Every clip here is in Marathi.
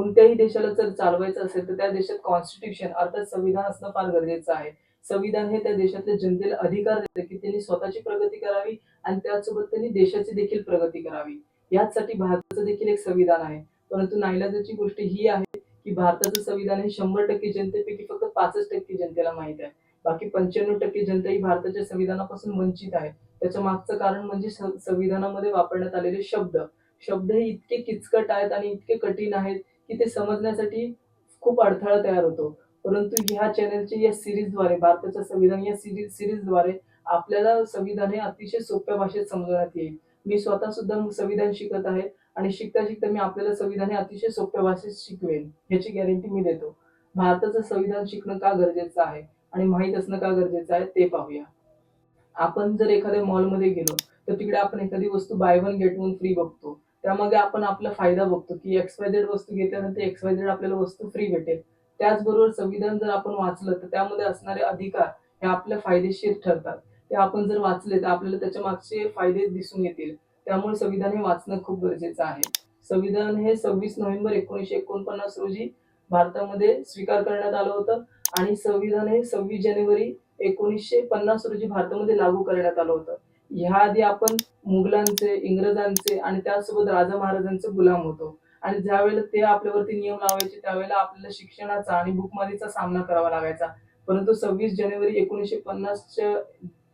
कोणत्याही देशाला जर चालवायचं असेल तर त्या देशात कॉन्स्टिट्यूशन अर्थात संविधान असणं फार गरजेचं आहे. संविधान हे त्या देशातल्या जनतेला अधिकार देतं की त्यांनी स्वतःची प्रगती करावी आणि त्याचसोबत त्यांनी देशाची देखील प्रगती करावी. याचसाठी भारताचं देखील एक संविधान आहे. परंतु नाईलाजाची गोष्ट ही आहे की भारताचं संविधान हे शंभर टक्के जनतेपैकी फक्त पाचच टक्के जनतेला माहीत आहे. बाकी पंच्याण्णव टक्के जनता ही भारताच्या संविधानापासून वंचित आहे. त्याच्या मागचं कारण म्हणजे संविधानामध्ये वापरण्यात आलेले शब्द. शब्द हे इतके किचकट आहेत आणि इतके कठीण आहेत की ते समजण्यासाठी खूप अडथळा तयार होतो. परंतु ह्या चॅनलच्या या सिरीजद्वारे भारताचं संविधान या सिरीज सिरीजद्वारे आपल्याला संविधान हे अतिशय सोप्या भाषेत समजवण्यात येईल. मी स्वतः सुद्धा संविधान शिकत आहे आणि शिकता शिकता मी आपल्याला संविधान हे अतिशय सोप्या भाषेत शिकवेन ह्याची गॅरंटी मी देतो. भारताचं संविधान शिकणं का गरजेचं आहे आणि माहीत असणं का गरजेचं आहे ते पाहूया. आपण जर एखाद्या मॉलमध्ये गेलो तर तिकडे आपण एखादी वस्तू buy one get one free बघतो. त्यामध्ये आपण आपला फायदा बघतो की एक्स वाय झेड वस्तू घेतल्यानंतर एक्स वाय झेड आपल्याला वस्तू फ्री भेटेल. त्याचबरोबर संविधान जर आपण वाचलं तर त्यामध्ये असणारे अधिकार हे आपल्या फायदेशीर ठरतात. ते आपण जर वाचले तर आपल्याला त्याच्या मागचे फायदे दिसून येतील. त्यामुळे संविधान हे वाचणं खूप गरजेचं आहे. संविधान हे सव्वीस नोव्हेंबर एकोणीसशे एकोणपन्नास रोजी भारतामध्ये स्वीकार करण्यात आलं होतं आणि संविधान हे सव्वीस जानेवारी एकोणीसशे पन्नास रोजी भारतामध्ये लागू करण्यात आलं होतं. ह्या आधी आपण मुघलांचे इंग्रजांचे आणि त्यासोबत राजा महाराजांचे गुलाम होतो. आणि ज्या वेळेला ते आपल्यावरती नियम लावायचे त्यावेळेला आपल्याला शिक्षणाचा आणि भूकमारीचा सामना करावा लागायचा. परंतु सव्वीस जानेवारी एकोणीसशे पन्नासच्या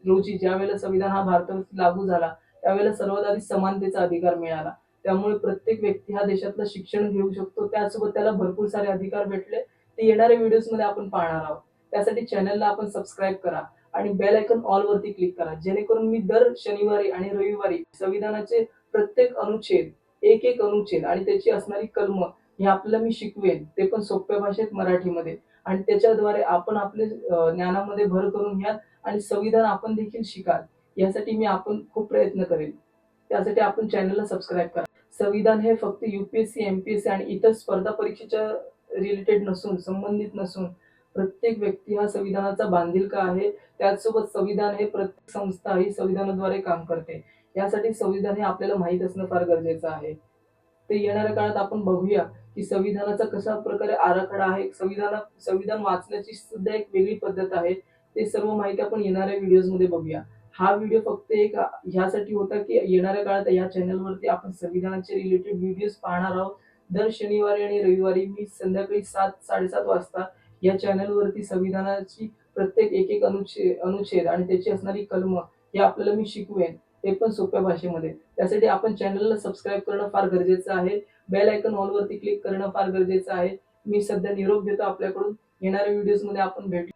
रोजी ज्या वेळेला संविधान हा भारतावरती लागू झाला त्यावेळेला सर्वात आधी समानतेचा अधिकार मिळाला. त्यामुळे प्रत्येक व्यक्ती हा देशातलं शिक्षण घेऊ शकतो. त्यासोबत त्याला भरपूर सारे अधिकार भेटले. ते येणाऱ्या व्हिडिओजमध्ये आपण पाहणार आहोत. त्यासाठी चॅनलला आपण सबस्क्राईब करा. आणि बेल आयकॉन ऑल वरती क्लिक करा. जेणेकरून मी दर शनिवारी आणि रविवारी संविधानाचे प्रत्येक अनुच्छेद एक एक अनुच्छेद आणि त्याची असणारी कलम हे आपल्याला मी शिकवेन. ते पण सोप्या भाषेत मराठीमध्ये. आणि त्याच्याद्वारे आपण आपले ज्ञानामध्ये भर करून घ्या आणि संविधान आपण देखील शिकाल. यासाठी मी आपण खूप प्रयत्न करेन. त्यासाठी आपण चॅनलला सबस्क्राईब करा. संविधान हे फक्त युपीएससी एमपीएससी आणि इतर स्पर्धा परीक्षेच्या रिलेटेड नसून संबंधित नसून प्रत्येक व्यक्ती हा संविधानाचा बांधिलका आहे. त्याचसोबत संविधान हे प्रत्येक संस्था ही संविधानाद्वारे काम करते. यासाठी संविधान हे आपल्याला माहीत असणं फार गरजेचं आहे. ते येणाऱ्या काळात आपण बघूया की संविधानाचा कशा प्रकारे आराखडा आहे. संविधान संविधान वाचण्याची सुद्धा एक वेगळी पद्धत आहे. ते सर्व माहिती आपण येणाऱ्या व्हिडिओजमध्ये बघूया. हा व्हिडिओ फक्त एक ह्यासाठी होता की येणाऱ्या काळात या चॅनलवरती आपण संविधानाचे रिलेटेड व्हिडिओज पाहणार आहोत. दर शनिवारी आणि रविवारी मी संध्याकाळी सात साडेसात वाजता या चॅनलवरती संविधानाची प्रत्येक एक एक अनुच्छेद अनुच्छेद आणि त्याची असणारी कलम हे आपल्याला मी शिकवेन ते पण सोप्या भाषेमध्ये. त्यासाठी आपण चॅनलला सबस्क्राईब करणं फार गरजेचं आहे. बेल आयकन ऑलवरती क्लिक करणं फार गरजेचं आहे. मी सध्या निरोप घेतो आपल्याकडून. येणाऱ्या व्हिडिओजमध्ये आपण भेटू.